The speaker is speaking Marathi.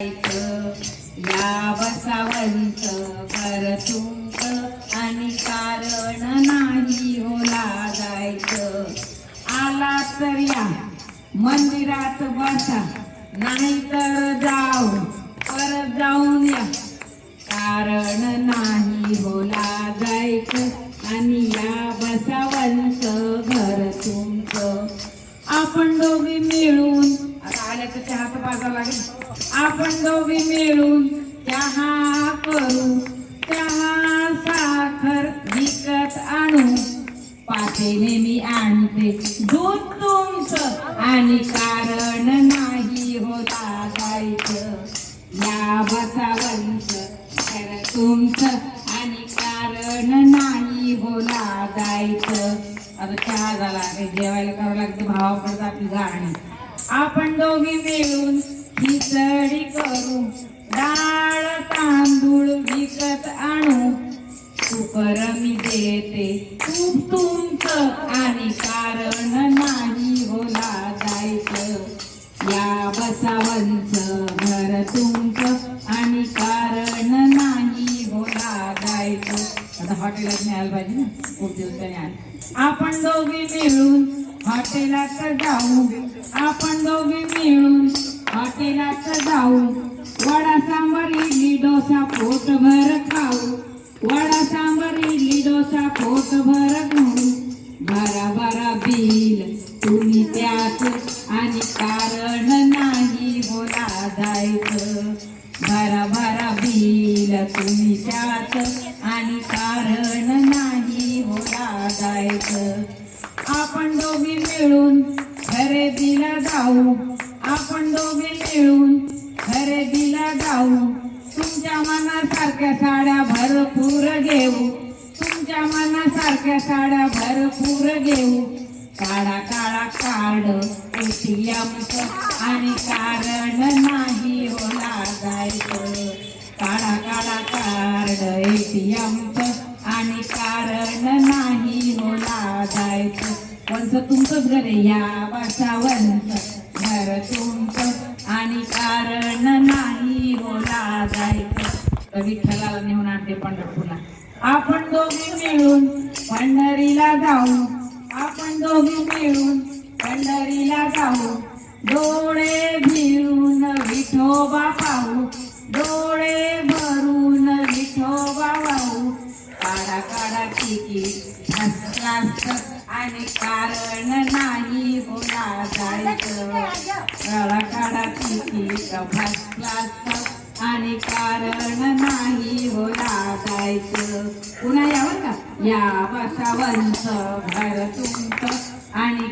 या बसावंत परतुंक आणि कारण नाही होला जायचं आला तर या मंदिरात बसा नाही तर जाऊ परत जाऊन या. कारण नाही होला जायचं आणि या बसावंत घर तुमचं. आपण दोघी मिळून आता आल्या तर चहाचा लागेल. आपण दोघी मिळून चहा करू. चहा साखर विकत आणू. पाठीने मी आणते. दूध तुमचं आणि कारण नाही होता जायचं या बसावंत. तर तुमचं आणि कारण नाही होला जायचं आता चहा झाला. काही जेवायला करावं लागतं. भावाकडे आपली गाणी. आपण दोघी मिळून खिचडी करू. डाळ तांदूळ विकत आणू. कुकर मी देते तूप तुमचं आणि कारण नाही होला जायचं. या बसावंचं घर तुमचं आणि कारण नाही होला जायचं. आता हॉटेलात मिळायला पाहिजे ना? खूप दिवसाने आपण दोघी मिळून हॉटेलात जाऊ आपण दोघे मिळून हॉटेलात जाऊ. वडा सांबर इडली डोसा पोटभर खाऊ. वडा सांबर इडली डोसा पोटभर खाऊ भरा भरा बिल तुम्ही त्यात आणि कारण नाही बोला जायचं. भरा भरा बिल तुम्ही त्यात आणि कारण नाही बोला जायचं. दोघी मिळून खरेदीला जाऊ. आपण दोघी मिळून खरेदीला जाऊ. तुमच्या मनासारख्या साड्या भरपूर घेऊ. तुमच्या मनासारख्या साड्या भरपूर घेऊ. काळा काळा काढ आमचं आणि कारण नाही होला जायचं. काळा काळा कार्ड एटीएमच आणि कारण नाही होला जायचं. वंच तुमचंच घर या बसावंत घर तुमचं आणि कारण नाही होला जायचं. विठ्ठलाला नेऊन आणते पंढरपूरला. आपण दोघी मिळून पंढरीला जाऊ. आपण दोघी मिळून पंढरीला जाऊ. डोळे भिरून विठोबा पाहू. डोळे भरून विठोबा वाहू. काढा काढा किती फर्स्ट आणि कारण नाही बोला जायचं. काढा काढा आणि कारण नाही होला जायचं. पुन्हा यावं का? या बसावंत घर तुमचं आणि